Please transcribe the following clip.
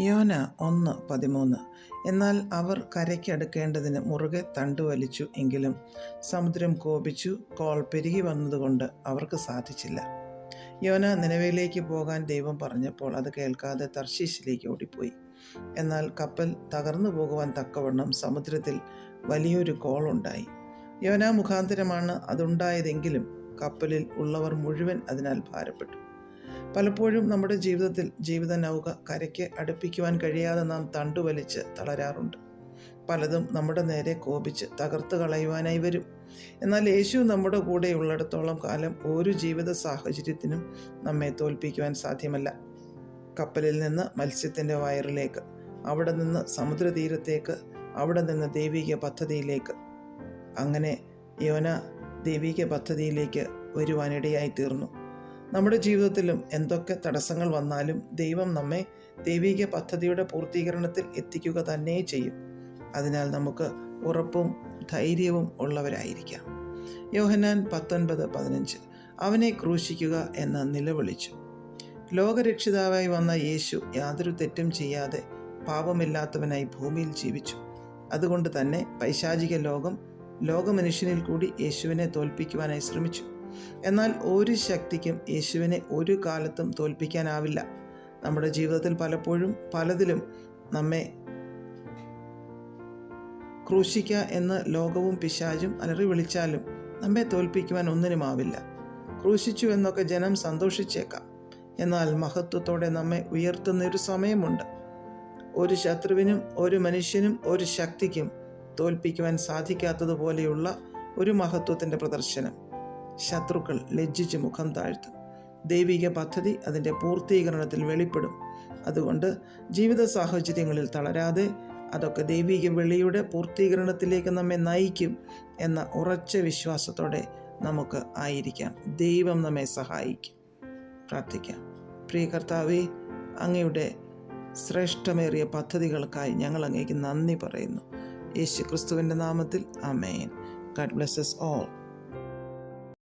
യോന ഒന്ന് പതിമൂന്ന്. എന്നാൽ അവർ കരയ്ക്കടുക്കേണ്ടതിന് മുറുകെ തണ്ടുവലിച്ചു എങ്കിലും സമുദ്രം കോപിച്ചു കോൾ പെരുകി വന്നതുകൊണ്ട് അവർക്ക് സാധിച്ചില്ല. യോന നിലവിലേക്ക് പോകാൻ ദൈവം പറഞ്ഞപ്പോൾ അത് കേൾക്കാതെ തർശീശിലേക്ക് ഓടിപ്പോയി. എന്നാൽ കപ്പൽ തകർന്നു പോകുവാൻ തക്കവണ്ണം സമുദ്രത്തിൽ വലിയൊരു കോൾ ഉണ്ടായി. യോന മുഖാന്തരമാണ് അതുണ്ടായതെങ്കിലും കപ്പലിൽ ഉള്ളവർ മുഴുവൻ അതിനാൽ ഭാരപ്പെട്ടു. പലപ്പോഴും നമ്മുടെ ജീവിതത്തിൽ ജീവിത നൗക കരയ്ക്ക് അടുപ്പിക്കുവാൻ കഴിയാതെ നാം തണ്ടുവലിച്ച് തളരാറുണ്ട്. പലതും നമ്മുടെ നേരെ കോപിച്ച് തകർത്ത് കളയുവാനായി വരും. എന്നാൽ യേശു നമ്മുടെ കൂടെ ഉള്ളിടത്തോളം കാലം ഒരു ജീവിത സാഹചര്യത്തിനും നമ്മെ തോൽപ്പിക്കുവാൻ സാധ്യമല്ല. കപ്പലിൽ നിന്ന് മത്സ്യത്തിന്റെ വയറിലേക്ക് അവിടെ നിന്ന് സമുദ്രതീരത്തേക്ക് അവിടെ നിന്ന് ദൈവിക പദ്ധതിയിലേക്ക്. അങ്ങനെ യോന ദൈവിക പദ്ധതിയിലേക്ക് വരുവാനിടയായി തീർന്നു. നമ്മുടെ ജീവിതത്തിലും എന്തൊക്കെ തടസ്സങ്ങൾ വന്നാലും ദൈവം നമ്മെ ദൈവിക പദ്ധതിയുടെ പൂർത്തീകരണത്തിൽ എത്തിക്കുക തന്നെ ചെയ്യും. അതിനാൽ നമുക്ക് ഉറപ്പും ധൈര്യവും ഉള്ളവരായിരിക്കാം. യോഹനാൻ പത്തൊൻപത് പതിനഞ്ച്. അവനെ ക്രൂശിക്കുക എന്ന് നിലവിളിച്ചു. ലോകരക്ഷിതാവായി വന്ന യേശു യാതൊരു തെറ്റും ചെയ്യാതെ പാപമില്ലാത്തവനായി ഭൂമിയിൽ ജീവിച്ചു. അതുകൊണ്ട് തന്നെ പൈശാചിക ലോകം ലോകമനുഷ്യനിൽ കൂടി യേശുവിനെ തോൽപ്പിക്കുവാനായി ശ്രമിച്ചു. എന്നാൽ ഒരു ശക്തിക്കും യേശുവിനെ ഒരു കാലത്തും തോൽപ്പിക്കാനാവില്ല. നമ്മുടെ ജീവിതത്തിൽ പലപ്പോഴും പലതിലും നമ്മെ ക്രൂശിക്ക എന്ന് ലോകവും പിശാചും അലറി വിളിച്ചാലും നമ്മെ തോൽപ്പിക്കുവാൻ ഒന്നിനുമാവില്ല. ക്രൂശിച്ചു എന്നൊക്കെ ജനം സന്തോഷിച്ചേക്കാം. എന്നാൽ മഹത്വത്തോടെ നമ്മെ ഉയർത്തുന്ന ഒരു സമയമുണ്ട്. ഒരു ശത്രുവിനും ഒരു മനുഷ്യനും ഒരു ശക്തിക്കും തോൽപ്പിക്കുവാൻ സാധിക്കാത്തതുപോലെയുള്ള ഒരു മഹത്വത്തിന്റെ പ്രദർശനം. ശത്രുക്കൾ ലജ്ജിച്ച് മുഖം താഴ്ത്തും. ദൈവിക പദ്ധതി അതിന്റെ പൂർത്തീകരണത്തിൽ വെളിപ്പെടും. അതുകൊണ്ട് ജീവിത സാഹചര്യങ്ങളിൽ തളരാതെ അതൊക്കെ ദൈവിക വെളിയുടെ പൂർത്തീകരണത്തിലേക്ക് നമ്മെ നയിക്കും എന്ന ഉറച്ച വിശ്വാസത്തോടെ നമുക്ക് ആയിരിക്കാം. ദൈവം നമ്മെ സഹായിക്കും. പ്രാർത്ഥിക്കാം. പ്രിയ കർത്താവെ അങ്ങയുടെ ശ്രേഷ്ഠമേറിയ പദ്ധതികൾക്കായി ഞങ്ങൾ അങ്ങേക്ക് നന്ദി പറയുന്നു. യേശു ക്രിസ്തുവിന്റെ നാമത്തിൽ അമേൻ ഗഡ് ബ്ലെസ്സസ് ഓൾ.